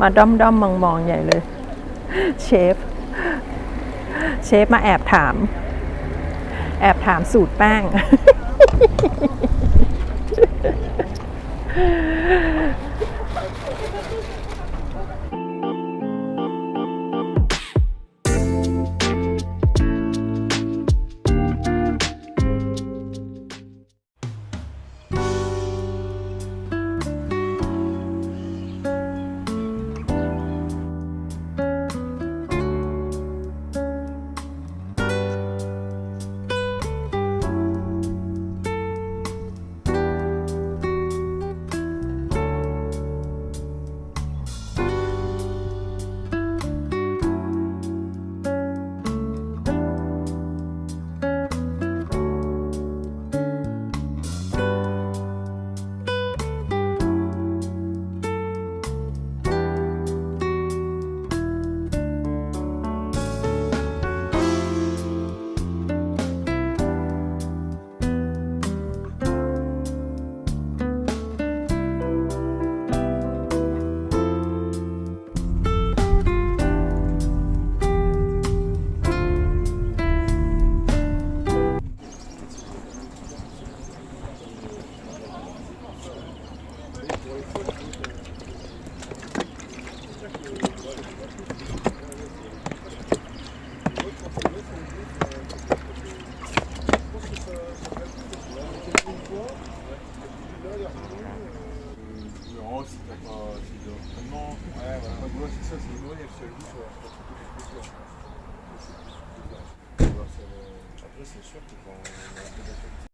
มาด้อมด้อมมองมองใหญ่เลย เชฟ เชฟมาแอบถาม แอบถามสูตรแป้ง c'est sûr que quand on a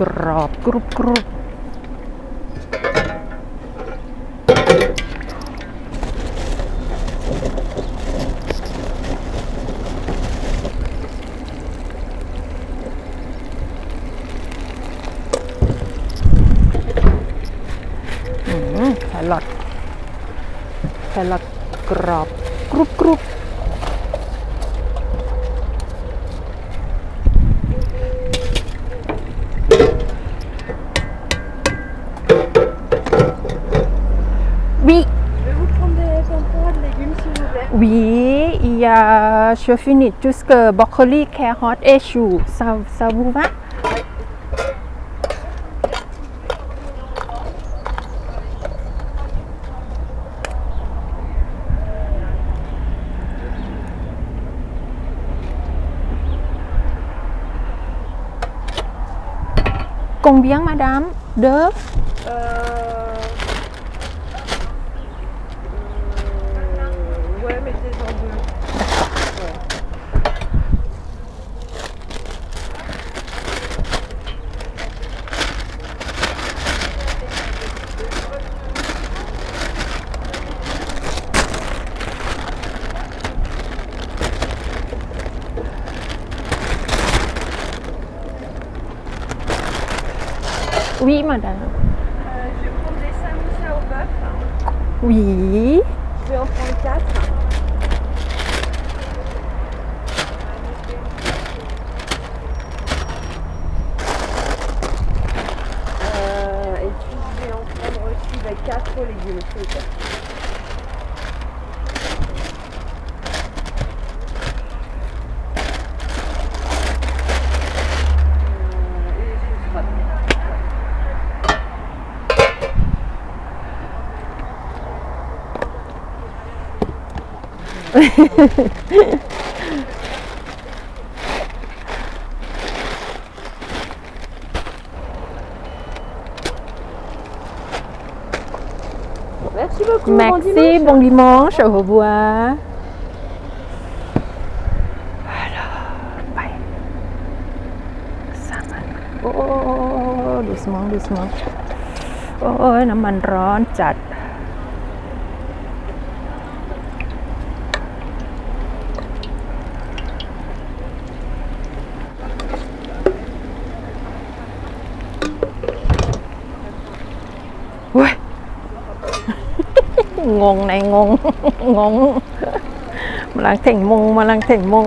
กรอ chofinit jusque broccoli carrot et chou sau sau bu vác Combien madame? Deux. Oui, madame. Euh, je vais prendre des samoussas au bœuf. Oui. Je vais en prendre quatre. Euh, et puis je vais en prendre aussi bah, quatre légumes. Merci beaucoup. bon Merci, dimanche. bon dimanche, au revoir. Alors, bye. Ça va. Oh, doucement, doucement. โอ้ยน้ำมันร้อนจัด งงในงงงงมาลังเถ่งมงมาลังเถ่งมง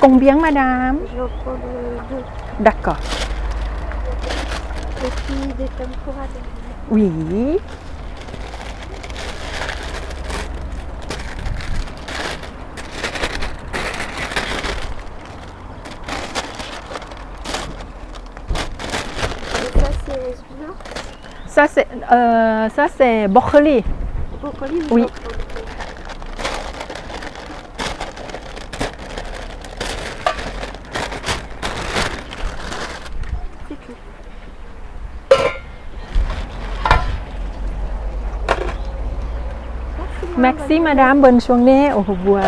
Combien, madame Je prends le 2. D'accord. Et puis des tempura. Oui. Ça, c'est euh, ça c'est broccoli. Broccoli, oui. Merci, madame. Bonne journée. Au revoir.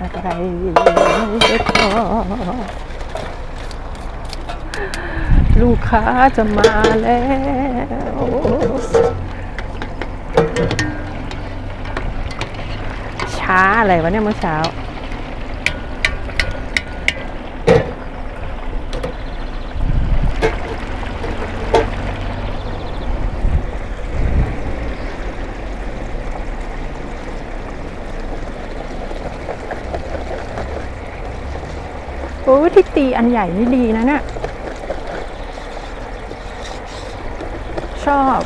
อะไรก็ลูกค้าจะมาแล้ว ช้าอะไรวะเนี่ยเมื่อเช้า ที่ตีอันใหญ่นี่ดีนะเนี่ยชอบ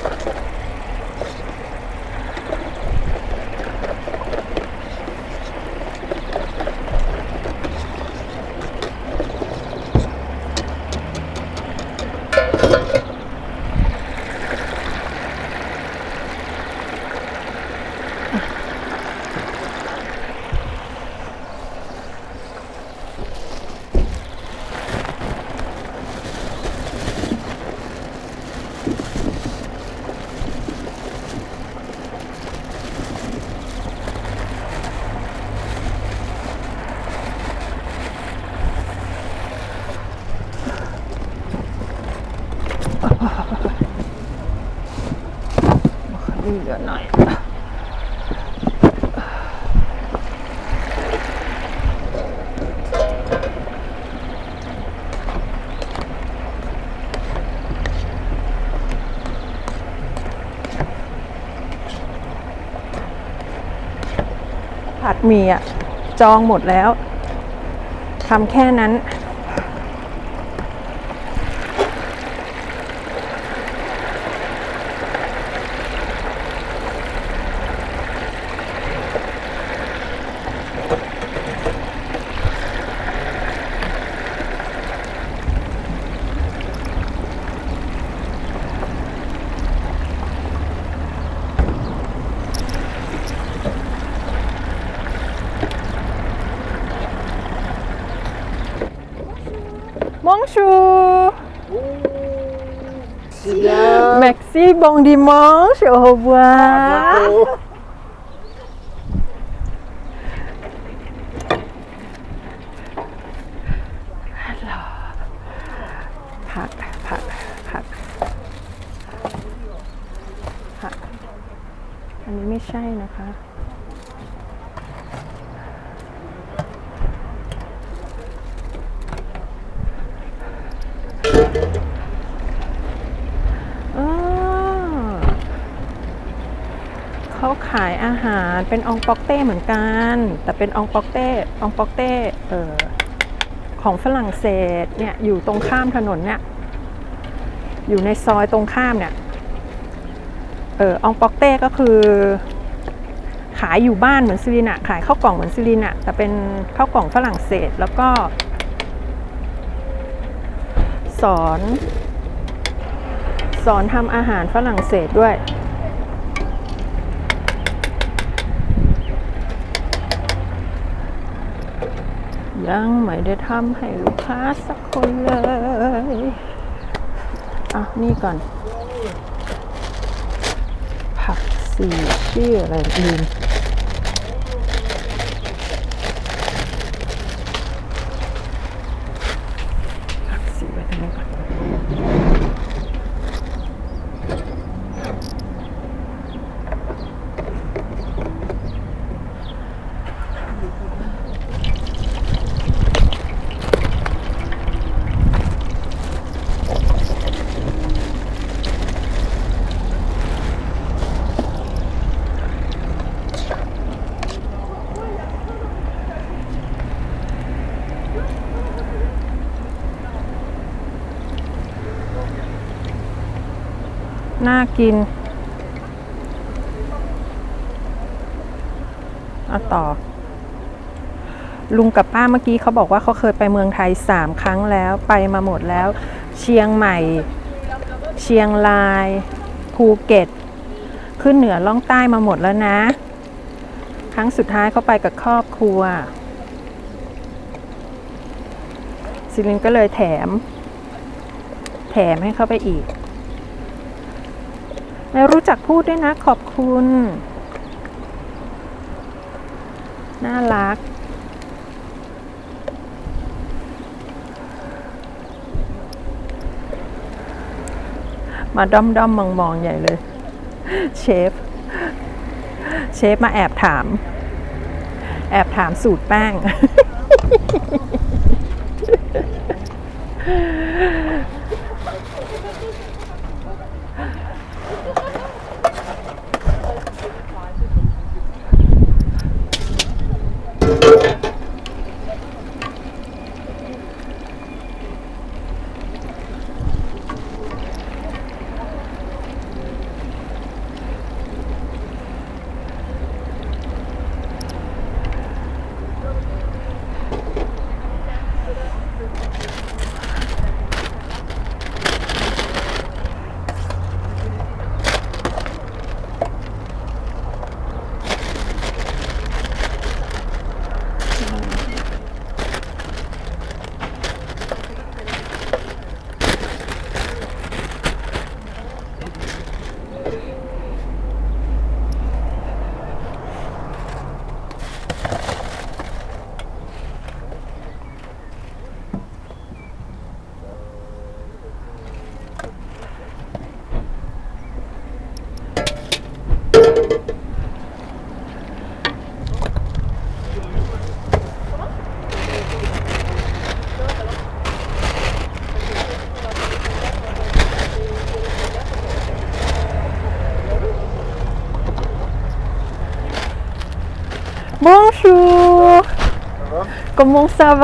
ีเหลือหน่อยผัดหมี่อะ จองหมดแล้วทำแค่นั้น Bonjour C'est bien. Merci bon dimanche au revoir bientôt. ผักผักผักผักอันนี้ไม่ใช่นะคะ อาเขาขาย อาหารเป็นองปอกเต้เหมือนกัน แต่เป็นองปอกเต้องปอกเต้เออของฝรั่งเศสเนี่ยอยู่ตรงข้ามถนนเนี่ยอยู่ในซอยตรงข้ามเนี่ยเอออองปอกเต้ก็คือขายอยู่บ้านเหมือนซิลินะขายข้าวกล่องเหมือนซิลินะแต่เป็นข้าวกล่องฝรั่งเศสแล้วก็ สอน สอนทำอาหารฝรั่งเศสด้วย ยังไม่ได้ทำให้ลูกค้าสักคนเลย อะ นี่ก่อน ผักสีชื่ออะไรลืม น่ากินเอาต่อ ลุงกับป้าเมื่อกี้เขาบอกว่าเขาเคยไปเมืองไทยสามครั้งแล้วไปมาหมดแล้ว เชียงใหม่ เชียงราย ภูเก็ต ขึ้นเหนือล่องใต้มาหมดแล้วนะ ครั้งสุดท้ายเขาไปกับครอบครัวซิลินก็เลยแถม แถมให้เขาไปอีก ไม่รู้จักพูดด้วยนะขอบคุณ น่ารัก มาด้อมด้อมมองมองๆใหญ่เลย เชฟ เชฟมาแอบถาม แอบถามสูตรแป้ง Comment ça